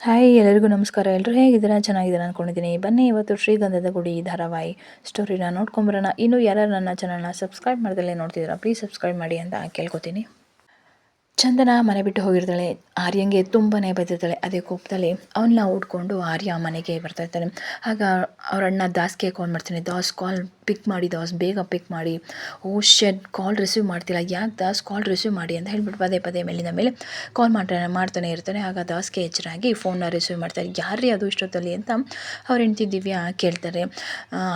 Hi, ಎಲ್ಲರಿಗೂ ನಮಸ್ಕಾರ. ಎಲ್ಲರೂ ಹೇಗಿದ್ದೀರಾ? ಚೆನ್ನಾಗಿದ್ದೀರಾ ಅಂದ್ಕೊಂಡಿದ್ದೀನಿ ಬನ್ನಿ, ಇವತ್ತು ಶ್ರೀಗಂಧದ ಗುಡಿ, ಧಾರಾವಾಹಿ ಸ್ಟೋರಿನ ನೋಡ್ಕೊಂಬರೋಣ. ಇನ್ನೂ ಯಾರು ನನ್ನ ಚಾನಲ್ನ ಸಬ್ಸ್ಕ್ರೈಬ್ ಮಾಡ್ದಲ್ಲೇ ನೋಡ್ತಿದ್ದೀರಾ ಪ್ಲೀಸ್ ಸಬ್ಸ್ಕ್ರೈಬ್ ಮಾಡಿ ಅಂತ ಕೇಳ್ಕೊತೀನಿ. ಚಂದನ ಮನೆ ಬಿಟ್ಟು ಹೋಗಿರ್ತಾಳೆ, ಆರ್ಯಂಗೆ ತುಂಬಾ ಬೈದಿರ್ತಾಳೆ. ಅದೇ ಕೋಪದಲ್ಲಿ ಅವನ್ನ ಉಟ್ಕೊಂಡು ಆರ್ಯ ಮನೆಗೆ ಬರ್ತಾ ಇರ್ತಾನೆ ಆಗ ಅವ್ರ ಅಣ್ಣ ದಾಸ್ಗೆ ಕಾಲ್ ಮಾಡ್ತಾನೆ, ದಾಸ್ ಕಾಲ್ ಪಿಕ್ ಮಾಡಿ, ದಾಸ್ ಬೇಗ ಪಿಕ್ ಮಾಡಿ. ಓ ಶೆಡ್ ಕಾಲ್ ರಿಸೀವ್ ಮಾಡ್ತಿಲ್ಲ. ಯಾಕೆ ದಾಸ್ ಕಾಲ್ ರಿಸೀವ್ ಮಾಡಿ? ಅಂತ ಹೇಳ್ಬಿಟ್ಟು ಪದೇ ಪದೇ ಮೇಲಿನ ಮೇಲೆ ಕಾಲ್ ಮಾಡ್ತಾನೆ ಮಾಡ್ತಾನೆ ಇರ್ತಾನೆ. ಆಗ ದಾಸ್ಗೆ ಎಚ್ಚರಾಗಿ ಫೋನ್ನ ರಿಸೀವ್ ಮಾಡ್ತಾರೆ. ಯಾರೇ ಅದು ಇಷ್ಟೊತ್ತಲ್ಲಿ? ಅಂತ ಅವ್ರು ಹೆಂಡ್ತಿ ಕೇಳ್ತಾರೆ.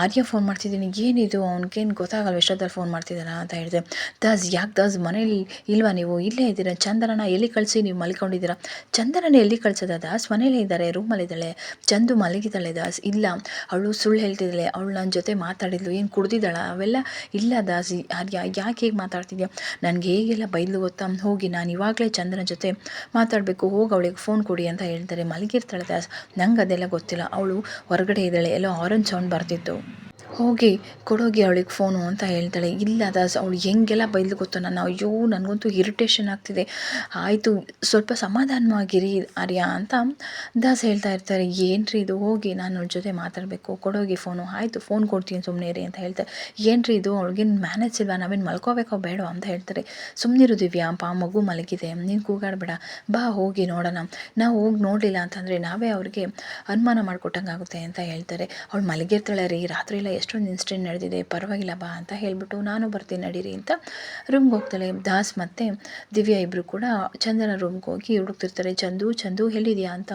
ಆರ್ಯ ಫೋನ್ ಮಾಡ್ತಿದ್ದೀನಿ. ಏನಿದು? ಅವ್ನಿಗೇನು ಗೊತ್ತಾಗಲ್ಲ ಇಷ್ಟೊತ್ತಲ್ಲಿ ಫೋನ್ ಮಾಡ್ತಿದ್ದಾನ ಅಂತ ಹೇಳಿದೆ ದಾಸ್, ಯಾಕೆ ದಾಸ್ ಮನೇಲಿ ಇಲ್ವಾ ನೀವು? ಇಲ್ಲೇ ಇದ್ದೀರಾ ಚಂದನನ ಎಲ್ಲಿ ಕಳಿಸಿ ನೀವು ಮಲ್ಕೊಂಡಿದ್ದೀರಾ? ಚಂದನನ ಎಲ್ಲಿ ಕಳಿಸೋದ ದಾಸ್? ಮನೇಲೇ ಇದ್ದಾರೆ ರೂಮಲ್ಲಿದ್ದಾಳೆ ಚಂದು ಮಲಗಿದ್ದಾಳೆ ದಾಸ್. ಇಲ್ಲ, ಅವಳು ಸುಳ್ಳು ಹೇಳ್ತಿದ್ದಾಳೆ. ಅವಳು ನನ್ನ ಜೊತೆ ಮಾತಾಡಿದ್ಲು. ಏನು ಕುಡ್ದಿದ್ದಾಳ? ಅವೆಲ್ಲ ಇಲ್ಲ ದಾಸ್. ಯಾಕೆ ಹೇಗೆ ಮಾತಾಡ್ತಿದ್ಯಾ? ನನಗೆ ಹೇಗೆಲ್ಲ ಬೈದ್ಲು ಗೊತ್ತಾ? ಹೋಗಿ, ನಾನು ಇವಾಗಲೇ ಚಂದನ ಜೊತೆ ಮಾತಾಡಬೇಕು. ಹೋಗಿ ಅವಳಿಗೆ ಫೋನ್ ಕೊಡಿ ಅಂತ ಹೇಳ್ತಾರೆ. ಮಲಗಿರ್ತಾಳೆ ದಾಸ್. ನಂಗೆ ಅದೆಲ್ಲ ಗೊತ್ತಿಲ್ಲ. ಅವಳು ಹೊರಗಡೆ ಇದ್ದಾಳೆ. ಎಲ್ಲೋ ಆರೆಂಜ್ ಸೌಂಡ್ ಬರ್ತಿತ್ತು. ಹೋಗಿ, ಕೊಡೋಗಿ ಅವಳಿಗೆ ಫೋನು ಅಂತ ಹೇಳ್ತಾಳೆ. ಇಲ್ಲ, ದಾಸ್, ಅವಳು ಹೆಂಗೆಲ್ಲ ಬೈದ್ಲು ಗೊತ್ತಾ? ಅಯ್ಯೋ, ನನಗಂತೂ ಇರಿಟೇಷನ್ ಆಗ್ತಿದೆ. ಆಯಿತು, ಸ್ವಲ್ಪ ಸಮಾಧಾನವಾಗಿರಿ, ಆರ್ಯ ಅಂತ ದಾಸ್ ಹೇಳ್ತಾ ಇರ್ತಾರೆ. ಏನ್ರಿ ಇದು? ಹೋಗಿ, ನಾನು ಅವ್ಳ ಜೊತೆ ಮಾತಾಡಬೇಕು. ಕೊಡೋಗಿ ಫೋನು ಆಯಿತು ಫೋನ್ ಕೊಡ್ತೀನಿ ಸುಮ್ಮನೆ ರೀ ಅಂತ ಹೇಳ್ತಾರೆ. ಏನ್ರಿ ಇದು? ಅವ್ಳಿಗೇನು ಮ್ಯಾನೇಜ್ ಇಲ್ವಾ? ನಾವೇನು ಮಲ್ಕೋಬೇಕೋ ಬೇಡ ಅಂತ ಹೇಳ್ತಾರೆ. ಸುಮ್ಮನಿರು ದಿವ್ಯಾ, ಪಾ, ಮಗು ಮಲಗಿದೆ. ನೀನು ಕೂಗಾಡಬೇಡ. ಬಾ, ಹೋಗಿ ನೋಡೋಣ. ನಾವು ಹೋಗಿ ನೋಡಲಿಲ್ಲ ಅಂತಂದರೆ ನಾವೇ ಅವ್ರಿಗೆ ಅನುಮಾನ ಮಾಡಿಕೊಟ್ಟಂಗೆ ಆಗುತ್ತೆ ಅಂತ ಹೇಳ್ತಾರೆ. ಅವಳು ಮಲಗಿರ್ತಾಳೆ ರೀ. ರಾತ್ರಿ ಎಲ್ಲ ಎಷ್ಟೊಂದು ಇನ್ಸಿಡೆಂಟ್ ನಡೆದಿದೆ, ಪರವಾಗಿಲ್ಲ ಬಾ ಅಂತ ಹೇಳಿಬಿಟ್ಟು ನಾನು ಬರ್ತೀನಿ, ನಡೀರಿ ಅಂತ ರೂಮ್ಗೆ ಹೋಗ್ತಾಳೆ ದಾಸ್ ಮತ್ತು ದಿವ್ಯಾ ಇಬ್ಬರು ಕೂಡ ಚಂದನ ರೂಮ್ಗೆ ಹೋಗಿ ಹುಡುಕ್ತಿರ್ತಾರೆ, ಚಂದು ಚಂದು ಎಲ್ಲಿದೆಯಾ ಅಂತ?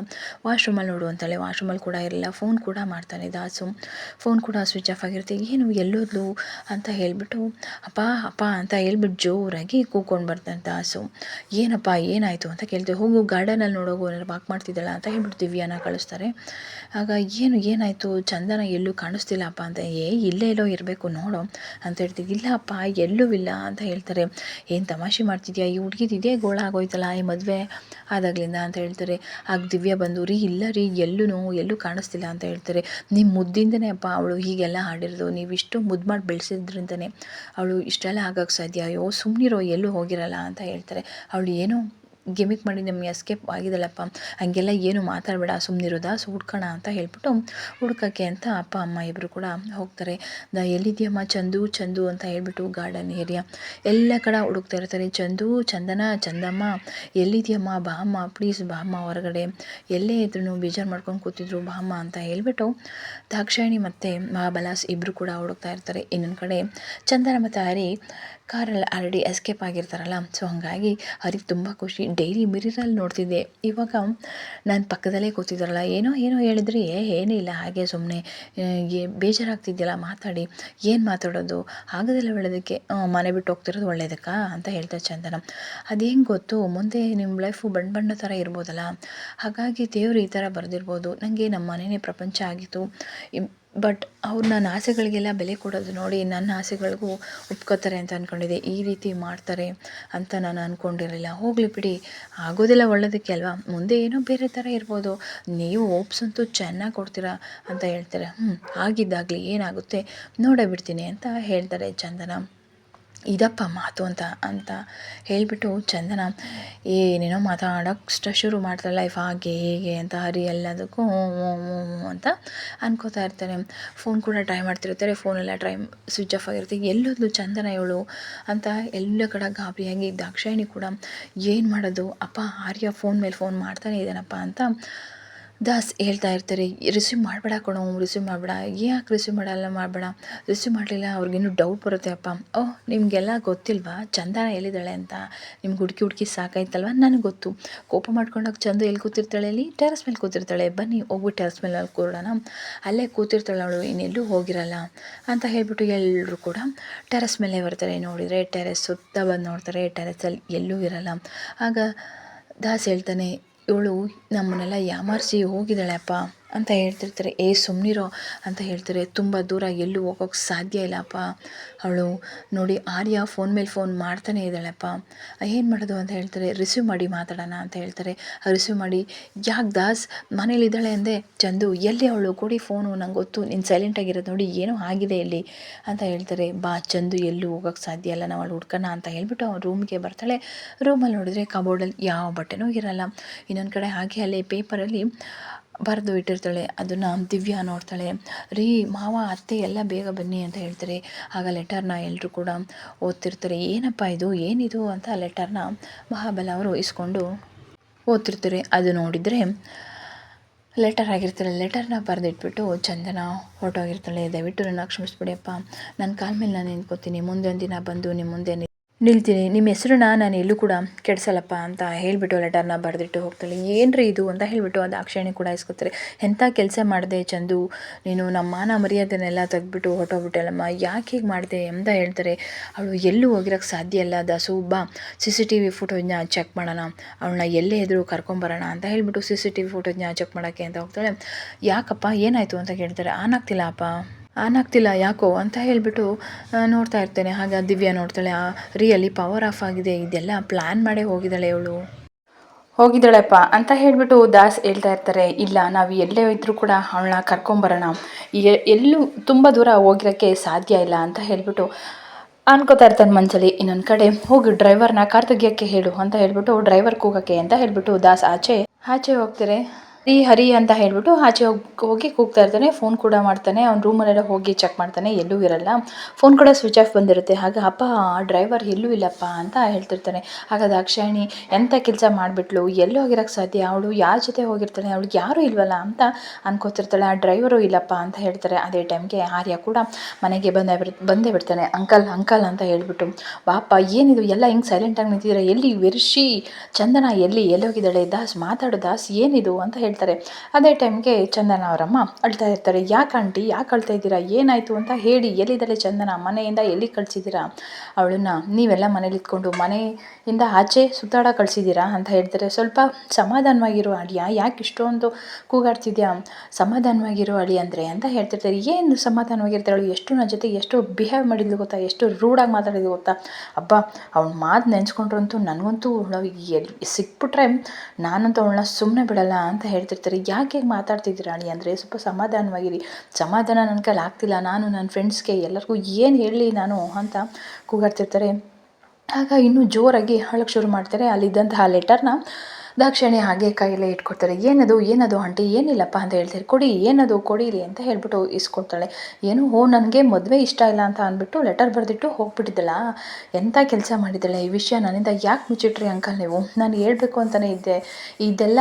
ವಾಶ್ರೂಮಲ್ಲಿ ನೋಡು ಅಂತಾಳೆ. ವಾಶ್ರೂಮಲ್ಲಿ ಕೂಡ ಇರಲಿಲ್ಲ ಫೋನ್ ಕೂಡ ಮಾಡ್ತಾನೆ ದಾಸು. ಫೋನ್ ಕೂಡ ಸ್ವಿಚ್ ಆಫ್ ಆಗಿರುತ್ತೆ. ಏನು ಎಲ್ಲೋದ್ಲು? ಅಂತ ಹೇಳಿಬಿಟ್ಟು, ಅಪ್ಪ ಅಪ್ಪ ಅಂತ ಹೇಳ್ಬಿಟ್ಟು ಜೋರಾಗಿ ಕೂಕೊಂಡು ಬರ್ತಾನೆ ದಾಸು. ಏನಪ್ಪ, ಏನಾಯಿತು? ಅಂತ ಕೇಳ್ತೀವಿ ಹೋಗು ಗಾರ್ಡನಲ್ಲಿ ನೋಡೋಗು ಏನಾರು ವಾಕ್ ಮಾಡ್ತಿದ್ದಾಳ? ಅಂತ ಹೇಳ್ಬಿಟ್ಟು ದಿವ್ಯಾನ ಕಳಿಸ್ತಾರೆ. ಆಗ, ಏನು, ಏನಾಯಿತು? ಚಂದನ ಎಲ್ಲೂ ಕಾಣಿಸ್ತಿಲ್ಲಪ್ಪ ಅಂತ ಏ, ಇಲ್ಲೇ ಎಲ್ಲೋ ಇರಬೇಕು, ನೋಡು. ಅಂತ ಹೇಳ್ತೀವಿ. ಇಲ್ಲಪ್ಪ, ಎಲ್ಲೂ ಇಲ್ಲ ಅಂತ ಹೇಳ್ತಾರೆ. ಏನು ತಮಾಷೆ ಮಾಡ್ತಿದ್ಯಾ? ಈ ಹುಡುಗಿದು ಇದೇ ಗೋಳ ಆಗೋಯ್ತಲ್ಲ, ಈ ಮದುವೆ ಆದಾಗ್ಲಿಂದ ಅಂತ ಹೇಳ್ತಾರೆ. ಆಗ ದಿವ್ಯ ಬಂದು, ರೀ, ಇಲ್ಲ ರೀ ಎಲ್ಲೂ ಎಲ್ಲೂ ಕಾಣಿಸ್ತಿಲ್ಲ ಅಂತ ಹೇಳ್ತಾರೆ. ನಿಮ್ಮ ಮುದ್ದಿಂದನೇ ಅಪ್ಪ, ಅವಳು ಹೀಗೆಲ್ಲ ಹಾಡಿರೋದು. ನೀವು ಇಷ್ಟು ಮುದ್ದು ಮಾಡಿ ಬೆಳೆಸಿದ್ರಿಂದನೇ ಅವಳು ಇಷ್ಟೆಲ್ಲ ಆಗೋಕ್ಕೆ ಸಾಧ್ಯ? ಅಯ್ಯೋ ಸುಮ್ಮನಿರೋ ಎಲ್ಲೂ ಹೋಗಿರಲ್ಲ ಅಂತ ಹೇಳ್ತಾರೆ. ಅವಳು ಏನೋ ಗಿಮಿಕ್ ಮಾಡಿ ನಮಗೆ ಎಸ್ಕೇಪ್ ಆಗಿದಲ್ಲಪ್ಪ ಹಂಗೆಲ್ಲ ಏನು ಮಾತಾಡಬೇಡ ಸುಮ್ಮನಿರೋದ ಸೊ ಹುಡ್ಕೋಣ ಅಂತ ಹೇಳ್ಬಿಟ್ಟು ಹುಡ್ಕಕ್ಕೆ ಅಂತ ಅಪ್ಪ, ಅಮ್ಮ ಇಬ್ಬರು ಕೂಡ ಹೋಗ್ತಾರೆ. ದ ಎಲ್ಲಿದೆಯಮ್ಮ ಚಂದು ಚಂದು ಅಂತ ಹೇಳ್ಬಿಟ್ಟು ಗಾರ್ಡನ್ ಏರಿಯಾ ಎಲ್ಲ ಕಡೆ ಹುಡುಕ್ತಾ ಇರ್ತಾರೆ. ಚಂದು, ಚಂದನ, ಚಂದಮ್ಮ, ಎಲ್ಲಿದೆಯಮ್ಮ? ಬಾಮ್ಮ ಪ್ಲೀಸ್ ಬಾಮ್ಮ ಹೊರಗಡೆ. ಎಲ್ಲೇ ಇದ್ರು ಬೇಜಾರು ಮಾಡ್ಕೊಂಡು ಕೂತಿದ್ರು ಬಾಮ್ಮ ಅಂತ ಹೇಳ್ಬಿಟ್ಟು ದಾಕ್ಷಾಯಿಣಿ ಮತ್ತು ಮಹಾಬಲಾಸ್ ಇಬ್ಬರು ಕೂಡ ಹುಡುಕ್ತಾ ಇರ್ತಾರೆ. ಇನ್ನೊಂದು ಕಡೆ ಚಂದನ ಮತ್ತು ಹರಿ ಕಾರಲ್ಲಿ ಆಲ್ರೆಡಿ ಎಸ್ಕೇಪ್ ಆಗಿರ್ತಾರಲ್ಲ ಸೊ ಹಾಗಾಗಿ ಅವ್ರಿಗೆ ತುಂಬ ಖುಷಿ. ಡೈಲಿ ಮಿರರಲ್ಲಿ ನೋಡ್ತಿದ್ದೆ. ಇವಾಗ ನಾನು ಪಕ್ಕದಲ್ಲೇ ಕೂತಿದ್ದಾರಲ್ಲ ಏನೋ ಏನೋ ಹೇಳಿದ್ರಿ, ಏ, ಏನೂ ಇಲ್ಲ, ಹಾಗೆ ಸುಮ್ಮನೆ ಬೇಜಾರಾಗ್ತಿದ್ಯಲ್ಲ, ಮಾತಾಡಿ, ಏನು ಮಾತಾಡೋದು? ಆಗೋದಿಲ್ಲ ಒಳ್ಳೆಯದಕ್ಕೆ ಮನೆ ಬಿಟ್ಟು ಹೋಗ್ತಿರೋದು ಒಳ್ಳೇದಕ್ಕಾ? ಅಂತ ಹೇಳ್ತಾರೆ ಚಂದನ. ಅದು ಗೊತ್ತು? ಮುಂದೆ ನಿಮ್ಮ ಲೈಫು ಬಣ್ಣ ಬಣ್ಣ ಥರ ಇರ್ಬೋದಲ್ಲ. ಹಾಗಾಗಿ ದೇವರು ಈ ಥರ ಬರೆದಿರ್ಬೋದು. ನನಗೆ ನಮ್ಮ ಮನೆಯೇ ಪ್ರಪಂಚ ಆಗಿತ್ತು. ಬಟ್ ಅವ್ರು ನನ್ನ ಆಸೆಗಳಿಗೆಲ್ಲ ಬೆಲೆ ಕೊಡೋದು ನೋಡಿ ನನ್ನ ಆಸೆಗಳಿಗೂ ಒಪ್ಕೋತಾರೆ ಅಂತ ಅಂದ್ಕೊಂಡಿದ್ದೆ ಈ ರೀತಿ ಮಾಡ್ತಾರೆ ಅಂತ ನಾನು ಅಂದ್ಕೊಂಡಿರಲಿಲ್ಲ ಹೋಗಲಿ ಬಿಡಿ. ಆಗೋದಿಲ್ಲ ಒಳ್ಳೋದಕ್ಕೆ ಅಲ್ವಾ? ಮುಂದೆ ಏನೋ ಬೇರೆ ಥರ ಇರ್ಬೋದು. ನೀವು ಓಪ್ಸಂತೂ ಚೆನ್ನಾಗಿ ಕೊಡ್ತೀರಾ ಅಂತ ಹೇಳ್ತಾರೆ. ಹ್ಞೂ ಆಗಿದ್ದಾಗಲಿ ಏನಾಗುತ್ತೆ ನೋಡೇ ಬಿಡ್ತೀನಿ ಅಂತ ಹೇಳ್ತಾರೆ ಚಂದನ. ಇದಪ್ಪ ಮಾತು ಅಂತ ಅಂತ ಹೇಳಿಬಿಟ್ಟು ಚಂದನ ಏನೇನೋ ಮಾತಾಡೋಕ್ಕೆ ಶುರು ಮಾಡ್ತಾರೆ ಲೈಫ್ ಹಾಗೆ ಹೇಗೆ ಅಂತ ಹರಿ ಎಲ್ಲದಕ್ಕೂ ಅಂತ ಅನ್ಕೋತಾ ಇರ್ತಾರೆ ಫೋನ್ ಕೂಡ ಟ್ರೈ ಮಾಡ್ತಿರ್ತಾರೆ ಫೋನೆಲ್ಲ ಟ್ರೈ ಸ್ವಿಚ್ ಆಫ್ ಆಗಿರುತ್ತೆ. ಎಲ್ಲೋದ್ಲು ಚಂದನ ಇವಳು ಅಂತ ಎಲ್ಲ ಕಡೆ ಗಾಬರಿಯಾಗಿ, ದಾಕ್ಷಾಯಿಣಿ ಕೂಡ, ಏನು ಮಾಡೋದು? ಅಪ್ಪ, ಆರ್ಯ ಫೋನ್ ಮೇಲೆ ಫೋನ್ ಮಾಡ್ತಾನೆ ಇದ್ದಾನಪ್ಪ ಅಂತ ದಾಸ್ ಹೇಳ್ತಾ ಇರ್ತಾರೆ ರಿಸೀವ್ ಮಾಡಬೇಡ ಕಣೋ ರಿಸೀವ್ ಮಾಡಬೇಡ. ಯಾಕೆ ರಿಸೀವ್ ಮಾಡಲ್ಲ, ಮಾಡಬೇಡ. ರಿಸೀವ್ ಮಾಡಲಿಲ್ಲ, ಅವ್ರಿಗಿನ್ನೂ ಡೌಟ್ ಬರುತ್ತೆ ಅಪ್ಪ. ಓಹ್, ನಿಮಗೆಲ್ಲ ಗೊತ್ತಿಲ್ವಾ? ಚಂದನ ಎಲ್ಲಿದ್ದಾಳೆ ಅಂತ? ನಿಮ್ಗೆ ಹುಡುಕಿ ಹುಡುಕಿ ಸಾಕಾಯ್ತಲ್ವ? ನನಗೆ ಗೊತ್ತು. ಕೋಪ ಮಾಡ್ಕೊಂಡಾಗ ಚಂದ ಎಲ್ಲಿ ಕೂತಿರ್ತಾಳೆ ಅಲ್ಲಿ ಟೆರಸ್ ಮೇಲೆ ಕೂತಿರ್ತಾಳೆ. ಬನ್ನಿ, ಹೋಗ್ಬಿಟ್ಟು ಟೆರಸ್ ಮೇಲೆ ಕೂರೋಣ. ಅಲ್ಲೇ ಕೂತಿರ್ತಾಳೆ ಅವಳು, ಇನ್ನೆಲ್ಲೂ ಹೋಗಿರಲ್ಲ. ಅಂತ ಹೇಳಿಬಿಟ್ಟು ಎಲ್ಲರೂ ಕೂಡ ಟೆರಸ್ ಮೇಲೆ ಬರ್ತಾರೆ. ನೋಡಿದರೆ ಟೆರೆಸ್ ಸುತ್ತ ಬಂದು ನೋಡ್ತಾರೆ. ಟೆರೆಸಲ್ಲಿ ಎಲ್ಲೂ ಇರಲ್ಲ. ಆಗ ದಾಸ್ ಹೇಳ್ತಾನೆ ಇವಳು ನಮ್ಮನ್ನೆಲ್ಲ ಯಾಮಾರಿಸಿ ಹೋಗಿದ್ದಾಳೆ ಅಪ್ಪ. ಅಂತ ಹೇಳ್ತಿರ್ತಾರೆ, ಏ ಸುಮ್ಮನಿರೋ ಅಂತ ಹೇಳ್ತಾರೆ. ತುಂಬ ದೂರ ಎಲ್ಲೂ ಹೋಗೋಕ್ಕೆ ಸಾಧ್ಯ ಇಲ್ಲಪ್ಪ. ಅವಳು ನೋಡಿ ಆರ್ಯ ಫೋನ್ ಮೇಲೆ ಫೋನ್ ಮಾಡ್ತಾನೆ ಇದ್ದಾಳಪ್ಪ. ಏನು ಮಾಡೋದು? ಅಂತ ಹೇಳ್ತಾರೆ. ರಿಸೀವ್ ಮಾಡಿ ಮಾತಾಡೋಣ ಅಂತ ಹೇಳ್ತಾರೆ. ರಿಸೀವ್ ಮಾಡಿ, ಯಾಕೆ ದಾಸ್ ಮನೇಲಿದ್ದಾಳೆ ಅಂದೆ, ಚಂದು, ಎಲ್ಲಿ ಅವಳು? ಕೊಡಿ ಫೋನು, ನಂಗೆ ಗೊತ್ತು, ನೀನು ಸೈಲೆಂಟಾಗಿರೋದು ನೋಡಿ ಏನೋ ಆಗಿದೆ ಇಲ್ಲಿ ಅಂತ ಹೇಳ್ತಾರೆ. ಬಾ, ಚಂದು, ಎಲ್ಲೂ ಹೋಗೋಕ್ಕೆ ಸಾಧ್ಯ ಇಲ್ಲ, ನಾವು ಅವಳು ಹುಡ್ಕೋಣ ಅಂತ ಹೇಳ್ಬಿಟ್ಟು ಅವ್ನು ರೂಮ್ಗೆ ಬರ್ತಾಳೆ. ರೂಮಲ್ಲಿ ನೋಡಿದ್ರೆ ಕಬೋರ್ಡಲ್ಲಿ ಯಾವ ಬಟ್ಟೆನೂ ಇರಲ್ಲ. ಇನ್ನೊಂದು ಕಡೆ ಹಾಗೆ ಅಲ್ಲಿ ಪೇಪರಲ್ಲಿ ಬರೆದು ಇಟ್ಟಿರ್ತಾಳೆ ಅದನ್ನು ದಿವ್ಯಾ ನೋಡ್ತಾಳೆ, ರೀ ಮಾವ, ಅತ್ತೆ ಎಲ್ಲ ಬೇಗ ಬನ್ನಿ ಅಂತ ಹೇಳ್ತಾರೆ. ಆಗ ಲೆಟರ್ನ ಎಲ್ಲರೂ ಕೂಡ ಓದ್ತಿರ್ತಾರೆ. ಏನಪ್ಪ ಇದು? ಏನಿದು ಅಂತ ಲೆಟರ್ನ ಮಹಾಬಲ ಅವರು ಇಸ್ಕೊಂಡು ಓದ್ತಿರ್ತಾರೆ. ಅದು ನೋಡಿದರೆ ಲೆಟರ್ ಆಗಿರ್ತಾರೆ. ಲೆಟರ್ನ ಬರೆದಿಟ್ಬಿಟ್ಟು ಚಂದನ ಹೊರಟೋಗಿರ್ತಾಳೆ ದಯವಿಟ್ಟು ನನ್ನ ಕ್ಷಮಿಸ್ಬಿಡಿಯಪ್ಪ ನನ್ನ ಕಾಲ ಮೇಲೆ ನಾನು ನಿಂತ್ಕೋತೀನಿ. ಮುಂದೆ ಒಂದು ದಿನ ಬಂದು ನಿಮ್ಮ ಮುಂದೆ ನಿಲ್ತೀನಿ. ನಿಮ್ಮ ಹೆಸ್ರನ್ನ ನಾನು ಎಲ್ಲೂ ಕೂಡ ಕೆಡ್ಸಲ್ಲಪ್ಪ ಅಂತ ಹೇಳಿಬಿಟ್ಟು ಲೆಟರ್ನ ಬರೆದಿಟ್ಟು ಹೋಗ್ತಾಳೆ. ಏನ್ರಿ ಇದು ಅಂತ ಹೇಳಿಬಿಟ್ಟು ಅದು ಅಕ್ಷಯಣಿ ಕೂಡ ಇಸ್ಕೊತಾರೆ. ಎಂಥ ಕೆಲಸ ಮಾಡಿದೆ ಚಂದು? ನೀನು ನಮ್ಮ ಮಾನ ಮರ್ಯಾದೆನೆಲ್ಲ ತೆಗೆದ್ಬಿಟ್ಟು ಹೊಟ್ಟೋಗ್ಬಿಟ್ಟಲ್ಲಮ್ಮ ಯಾಕೆ ಹೀಗೆ ಮಾಡಿದೆ ಅಂತ ಹೇಳ್ತಾರೆ. ಅವಳು ಎಲ್ಲೂ ಹೋಗಿರೋಕ್ಕೆ ಸಾಧ್ಯ ಇಲ್ಲ. ದಾಸು, ಬಾ, C C T V check ಮಾಡೋಣ. ಅವಳನ್ನ ಎಲ್ಲೇ ಇದ್ರೂ ಕರ್ಕೊಂಬರೋಣ ಅಂತ ಹೇಳಿಬಿಟ್ಟು C C T V check ಮಾಡೋಕ್ಕೆ ಅಂತ ಹೋಗ್ತಾಳೆ. ಯಾಕಪ್ಪ ಏನಾಯಿತು ಅಂತ ಕೇಳ್ತಾರೆ. ಆನ್ ಅಪ್ಪ. ಆನ್ ಆಗ್ತಿಲ್ಲ, ಯಾಕೋ ಅಂತ ಹೇಳಿಬಿಟ್ಟು ನೋಡ್ತಾ ಇರ್ತೇನೆ. ಹಾಗೆ ದಿವ್ಯಾ ನೋಡ್ತಾಳೆ ರಿಯಲಿ ಪವರ್ ಆಫ್ ಆಗಿದೆ, ಇದೆಲ್ಲ ಪ್ಲ್ಯಾನ್ ಮಾಡೇ ಹೋಗಿದ್ದಾಳೆ ಇವಳು ಹೋಗಿದ್ದಾಳಪ್ಪ ಅಂತ ಹೇಳಿಬಿಟ್ಟು ದಾಸ್ ಹೇಳ್ತಾ ಇರ್ತಾರೆ. ಇಲ್ಲ, ನಾವು ಎಲ್ಲೇ ಇದ್ದರೂ ಕೂಡ ಅವಳನ್ನ ಕರ್ಕೊಂಬರೋಣ. ಎಲ್ಲೂ ತುಂಬ ದೂರ ಹೋಗಿರೋಕ್ಕೆ ಸಾಧ್ಯ ಇಲ್ಲ ಅಂತ ಹೇಳಿಬಿಟ್ಟು ಅನ್ಕೋತಾ ಇರ್ತಾನೆ ಮನಸ್ಸಲ್ಲಿ ಇನ್ನೊಂದು ಕಡೆ, ಹೋಗಿ ಡ್ರೈವರ್ನ ಕಾರ್ ತೆಗಿಯೋಕ್ಕೆ ಹೇಳು ಅಂತ ಹೇಳ್ಬಿಟ್ಟು ಡ್ರೈವರ್ ಕೂಗೋಕ್ಕೆ ಅಂತ ಹೇಳ್ಬಿಟ್ಟು ದಾಸ್ ಆಚೆ ಆಚೆ ಹೋಗ್ತಾರೆ. ಹರಿ ಹರಿ ಅಂತ ಹೇಳ್ಬಿಟ್ಟು ಆಚೆ ಹೋಗಿ ಹೋಗಿ ಕೂಗ್ತಾ ಇರ್ತಾನೆ. ಫೋನ್ ಕೂಡ ಮಾಡ್ತಾನೆ. ಅವ್ನ ರೂಮಲ್ಲೆಲ್ಲ ಹೋಗಿ ಚೆಕ್ ಮಾಡ್ತಾನೆ. ಎಲ್ಲೂ ಇರಲ್ಲ. ಫೋನ್ ಕೂಡ ಸ್ವಿಚ್ ಆಫ್ ಬಂದಿರುತ್ತೆ. ಹಾಗೆ, ಅಪ್ಪ ಡ್ರೈವರ್ ಎಲ್ಲೂ ಇಲ್ಲಪ್ಪ ಅಂತ ಹೇಳ್ತಿರ್ತಾನೆ. ಆಗ ದಾಕ್ಷಾಯಣಿ ಎಂಥ ಕೆಲಸ ಮಾಡಿಬಿಟ್ಲು? ಎಲ್ಲೂ ಹೋಗಿರೋಕ್ಕೆ ಸಾಧ್ಯ? ಅವಳು ಯಾರ ಜೊತೆ ಹೋಗಿರ್ತಾನೆ ಅವಳಿಗೆ ಯಾರೂ ಇಲ್ವಲ್ಲ ಅಂತ ಅನ್ಕೋತಿರ್ತಾಳೆ. ಆ ಡ್ರೈವರು ಇಲ್ಲಪ್ಪ ಅಂತ ಹೇಳ್ತಾರೆ. ಅದೇ ಟೈಮ್ಗೆ ಆರ್ಯ ಕೂಡ ಮನೆಗೆ ಬಂದೇ ಬಂದೇ ಬಿಡ್ತಾನೆ. ಅಂಕಲ್ ಅಂಕಲ್ ಅಂತ ಹೇಳ್ಬಿಟ್ಟು. ವಾಪ, ಏನಿದು? ಎಲ್ಲ ಹಿಂಗೆ ಸೈಲೆಂಟಾಗಿ ನಿಂತಿದ್ದೀರಾ? ಎಲ್ಲಿ ವಿರ್ಷಿ? ಚಂದನ ಎಲ್ಲಿ? ಎಲ್ಲೋಗಿದ್ದಾಳೆ ದಾಸ್, ಮಾತಾಡು ದಾಸ್, ಏನಿದು? ಅಂತ ಹೇಳ್ತಾರೆ ಅದೇ ಟೈಮ್ಗೆ ಚಂದನ ಅವರಮ್ಮ ಅಳ್ತಾ ಇರ್ತಾರೆ, ಯಾಕೆ ಆಂಟಿ, ಯಾಕೆ ಅಳ್ತಾ ಇದ್ದೀರಾ? ಏನಾಯಿತು? ಅಂತ ಹೇಳಿ ಎಲ್ಲಿದ್ದಾಳೆ ಚಂದನ? ಮನೆಯಿಂದ ಎಲ್ಲಿ ಕಳಿಸಿದ್ದೀರಾ? ಅವಳನ್ನ, ನೀವೆಲ್ಲ ಮನೇಲಿ ಇದ್ಕೊಂಡು ಮನೆಯಿಂದ ಆಚೆ ಸುತ್ತಾಡ ಕಳಿಸಿದ್ದೀರಾ? ಅಂತ ಹೇಳ್ತಾರೆ. ಸ್ವಲ್ಪ ಸಮಾಧಾನವಾಗಿರೋ ಅಳಿಯ, ಯಾಕೆ ಇಷ್ಟೊಂದು ಕೂಗಾಡ್ತಿದ್ಯಾ? ಸಮಾಧಾನವಾಗಿರೋ ಅಳಿ ಅಂದರೆ? ಅಂತ ಹೇಳ್ತಿರ್ತಾರೆ. ಏನು ಸಮಾಧಾನವಾಗಿರ್ತಾಳು ಎಷ್ಟು ನನ್ನ ಜೊತೆ ಎಷ್ಟು ಬಿಹೇವ್ ಮಾಡಿದ್ಲು ಗೊತ್ತಾ? ಎಷ್ಟು ರೂಡಾಗಿ ಮಾತಾಡಿದ್ಲು ಗೊತ್ತಾ? ಅಬ್ಬ, ಅವ್ಳ ಮಾತು ನೆನೆಸ್ಕೊಂಡ್ರಂತೂ ನನಗಂತೂ ಅವಳು ಎಲ್ಲಿ ಸಿಕ್ಬಿಟ್ರೆ ನಾನಂತೂ ಅವಳನ್ನ ಸುಮ್ಮನೆ ಬಿಡಲ್ಲ, ಅಂತ ಹೇಳ್ತಿರ್ತಾರೆ, ಯಾಕೆ ಮಾತಾಡ್ತಿದ್ದೀರಾ ಅಳಿ ಅಂದರೆ, ಸ್ವಲ್ಪ ಸಮಾಧಾನವಾಗಿರಿ. ಸಮಾಧಾನ ನನ್ನ ಕೈಲಿ ಆಗ್ತಿಲ್ಲ. ನಾನು ನನ್ನ ಫ್ರೆಂಡ್ಸ್ಗೆ ಎಲ್ಲರಿಗೂ ಏನು ಹೇಳಲಿ ನಾನು ಅಂತ ಕೂಗಾಡ್ತಿರ್ತಾರೆ. ಆಗ ಇನ್ನೂ ಜೋರಾಗಿ ಅಳಕ್ಕೆ ಶುರು ಮಾಡ್ತಾರೆ. ಅಲ್ಲಿದ್ದಂತಹ ಲೆಟರ್ನ ದಾಕ್ಷಿಣೆ ಹಾಗೆ ಕೈಯಲ್ಲೇ ಇಟ್ಕೊಡ್ತಾರೆ. ಏನದು? ಏನದು ಆಂಟಿ? ಏನಿಲ್ಲಪ್ಪ ಅಂತ ಹೇಳ್ತಾರೆ. ಕೊಡಿ, ಏನದು? ಕೊಡಿರಿ ಅಂತ ಹೇಳ್ಬಿಟ್ಟು ಇಸ್ಕೊಡ್ತಾಳೆ. ಏನು? ಓ, ನನಗೆ ಮದುವೆ ಇಷ್ಟ ಇಲ್ಲ ಅಂತ ಅಂದ್ಬಿಟ್ಟು ಲೆಟರ್ ಬರೆದಿಟ್ಟು ಹೋಗ್ಬಿಟ್ಟಿದ್ದಲ್ಲ. ಎಂಥ ಕೆಲಸ ಮಾಡಿದ್ದಾಳೆ ಈ ವಿಷಯ ನನ್ನಿಂದ? ಯಾಕೆ ಮುಚ್ಚಿಟ್ರಿ ಅಂಕಲ್ ನೀವು? ನಾನು ಹೇಳಬೇಕು ಅಂತಲೇ ಇದ್ದೆ. ಇದೆಲ್ಲ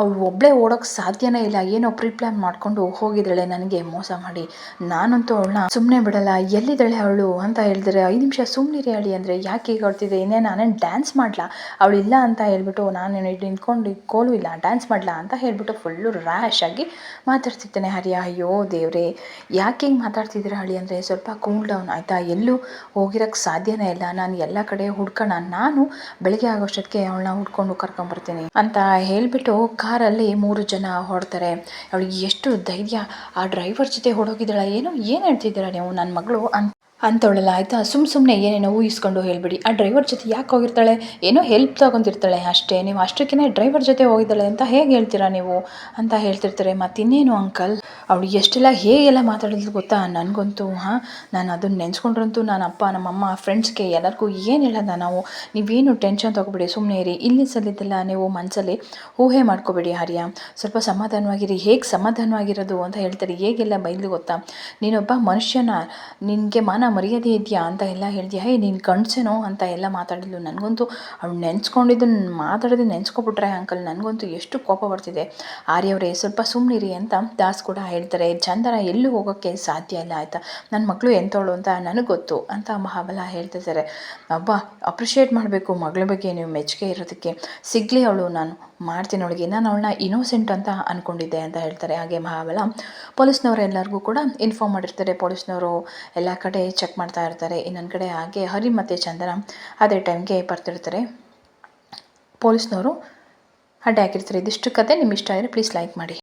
ಅವಳು ಒಬ್ಬಳೇ ಓಡೋಕೆ ಸಾಧ್ಯನೇ ಇಲ್ಲ. ಏನೋ ಪ್ರೀ ಪ್ಲಾನ್ ಮಾಡಿಕೊಂಡು ಹೋಗಿದ್ದಾಳೆ ನನಗೆ. ಮೋಸ ಮಾಡಿ. ನಾನಂತೂ ಅವಳನ್ನ ಸುಮ್ಮನೆ ಬಿಡಲ್ಲ. ಎಲ್ಲಿದ್ದಾಳೆ ಅವಳು ಅಂತ ಹೇಳಿದ್ರೆ, ಐದು ನಿಮಿಷ ಸುಮ್ಮನಿರಿ ಹೇಳಿ ಅಂದರೆ, ಯಾಕೆ ಈಗ ಹೊಡ್ತಿದ್ದೆ ಇನ್ನೇ ನಾನೇನು ಡ್ಯಾನ್ಸ್ ಮಾಡಲ? ಅವಳು ಇಲ್ಲ ಅಂತ ಹೇಳ್ಬಿಟ್ಟು ನಾನು ನಿಂತ್ಕೊಂಡು ಕೋಲು ಇಲ್ಲ ಡ್ಯಾನ್ಸ್ ಮಾಡಲ ಅಂತ ಹೇಳ್ಬಿಟ್ಟು ಫುಲ್ಲು ರ್ಯಾಶ್ ಆಗಿ ಮಾತಾಡ್ತಿದ್ದೇನೆ ಹರಿಯ. ಅಯ್ಯೋ ದೇವ್ರೆ, ಯಾಕೆ ಹಿಂಗೆ ಮಾತಾಡ್ತಿದ್ದೀರಾ ಹಳಿ ಅಂದರೆ, ಸ್ವಲ್ಪ ಕೂಲ್ ಡೌನ್ ಆಯಿತಾ? ಎಲ್ಲೂ ಹೋಗಿರೋಕ್ಕೆ ಸಾಧ್ಯನೇ ಇಲ್ಲ. ನಾನು ಎಲ್ಲ ಕಡೆ ಹುಡ್ಕೋಣ. ನಾನು ಬೆಳಗ್ಗೆ ಆಗೋಷ್ಟೊತ್ತಿಗೆ ಅವಳನ್ನ ಹುಡ್ಕೊಂಡು ಕರ್ಕೊಂಬರ್ತೀನಿ ಅಂತ ಹೇಳಿಬಿಟ್ಟು ಕಾರಲ್ಲಿ ಮೂರು ಜನ ಹೊಡ್ತಾರೆ ಅವಳಿಗೆ ಎಷ್ಟು ಧೈರ್ಯ. ಆ ಡ್ರೈವರ್ ಜೊತೆ ಹೊಡೋಗಿದ್ದಾಳೆ ಏನು ಏನು ಹೇಳ್ತಿದ್ದೀರಾ ನೀವು? ನನ್ನ ಮಗಳು ಅಂತ ಅಂತವಳಲ್ಲ ಆಯಿತಾ ಸುಮ್ಮ ಸುಮ್ಮನೆ ಏನೇನೋ ಊಹಿಸ್ಕೊಂಡು ಹೇಳಿಬಿಡಿ. ಆ ಡ್ರೈವರ್ ಜೊತೆ ಯಾಕೆ ಹೋಗಿರ್ತಾಳೆ? ಏನೋ ಹೆಲ್ಪ್ ತಗೊಂತಿರ್ತಾಳೆ ಅಷ್ಟೇ. ನೀವು ಅಷ್ಟಕ್ಕೇ ಡ್ರೈವರ್ ಜೊತೆ ಹೋಗಿದ್ದಾಳೆ ಅಂತ ಹೇಗೆ ಹೇಳ್ತೀರಾ ನೀವು? ಅಂತ ಹೇಳ್ತಿರ್ತಾರೆ. ಮತ್ತಿನ್ನೇನು ಅಂಕಲ್ ಅವಳು ಎಷ್ಟೆಲ್ಲ ಹೇಗೆಲ್ಲ ಮಾತಾಡಿದ್ಲು ಗೊತ್ತಾ? ನನಗಂತೂ, ಹಾಂ? ನಾನು ಅದನ್ನು ನೆನೆಸ್ಕೊಂಡ್ರಂತೂ ನನ್ನ ಅಪ್ಪ, ನಮ್ಮಮ್ಮ ಫ್ರೆಂಡ್ಸ್ಗೆ ಎಲ್ಲರಿಗೂ ಏನು ಹೇಳೋದ ನಾವು? ನೀವೇನು ಟೆನ್ಷನ್ ತೊಗೊಬೇಡಿ ಸುಮ್ಮನೆ ಇರಿ. ಇಲ್ಲಿ ಸಲ್ಲಿದ್ದೆಲ್ಲ ನೀವು ಮನಸ್ಸಲ್ಲಿ ಊಹೆ ಮಾಡ್ಕೋಬೇಡಿ ಹರಿಯ. ಸ್ವಲ್ಪ ಸಮಾಧಾನವಾಗಿರಿ. ಹೇಗೆ ಸಮಾಧಾನವಾಗಿರೋದು ಅಂತ ಹೇಳ್ತಾರೆ. ಹೇಗೆಲ್ಲ ಬೈದ್ಲು ಗೊತ್ತಾ? ನೀನೊಬ್ಬ ಮನುಷ್ಯನ ನಿನಗೆ ಮಾನ ಮರ್ಯಾದೆ ಇದೆಯಾ ಅಂತ ಎಲ್ಲ ಹೇಳಿದ್ಯಾ? ಹೇ, ನೀನು ಅಂತ ಎಲ್ಲ ಮಾತಾಡಿದ್ಲು. ನನಗಂತೂ ಅವ್ಳು ನೆನೆಸ್ಕೊಂಡಿದ್ದು ಮಾತಾಡೋದು ನೆನ್ಸ್ಕೊಬಿಟ್ರೆ ಅಂಕಲ್, ನನಗಂತೂ ಎಷ್ಟು ಕೋಪ ಬರ್ತಿದೆ. ಆರ್ಯವರೇ, ಸ್ವಲ್ಪ ಸುಮ್ಮನಿರಿ ಅಂತ ದಾಸ್ ಕೂಡ ಹೇಳ್ತಾರೆ. ಚಂದನ ಎಲ್ಲೂ ಹೋಗೋಕ್ಕೆ ಸಾಧ್ಯ ಇಲ್ಲ, ಆಯಿತಾ? ನನ್ನ ಮಗಳು ಎಂಥವಳು ಅಂತ ನನಗೆ ಗೊತ್ತು ಅಂತ ಮಹಾಬಲ ಹೇಳ್ತಿದ್ದಾರೆ ಅಬ್ಬ, ಅಪ್ರಿಷಿಯೇಟ್ ಮಾಡಬೇಕು ಮಗಳ ಬಗ್ಗೆ ನೀವು ಮೆಚ್ಚುಗೆ ಇರೋದಕ್ಕೆ. ಸಿಗಲಿ ಅವಳು ನಾನು. ಮಾಡ್ತೀನಿ ಅವಳಿಗೆ ನಾನು ಅವಳನ್ನ ಇನೋಸೆಂಟ್ ಅಂತ ಅಂದ್ಕೊಂಡಿದ್ದೆ ಅಂತ ಹೇಳ್ತಾರೆ ಹಾಗೆ ಮಹಾಬಲ. ಪೊಲೀಸ್ನವರು ಎಲ್ಲರಿಗೂ ಕೂಡ ಇನ್ಫಾರ್ಮ್ ಮಾಡಿರ್ತಾರೆ. ಪೊಲೀಸ್ನವರು ಎಲ್ಲ ಕಡೆ ಚೆಕ್ ಮಾಡ್ತಾ ಇರ್ತಾರೆ. ಇನ್ನೊಂದು ಕಡೆ ಹಾಗೆ ಹರಿ ಮತ್ತು ಚಂದನ ಅದೇ ಟೈಮ್ಗೆ ಬರ್ತಿರ್ತಾರೆ. ಪೊಲೀಸ್ನವರು ಅಡ್ಡ ಹಾಕಿರ್ತಾರೆ ಇದಿಷ್ಟು ಕತೆ ನಿಮ್ಮ ಇಷ್ಟ ಆದರೆ ಪ್ಲೀಸ್ ಲೈಕ್ ಮಾಡಿ.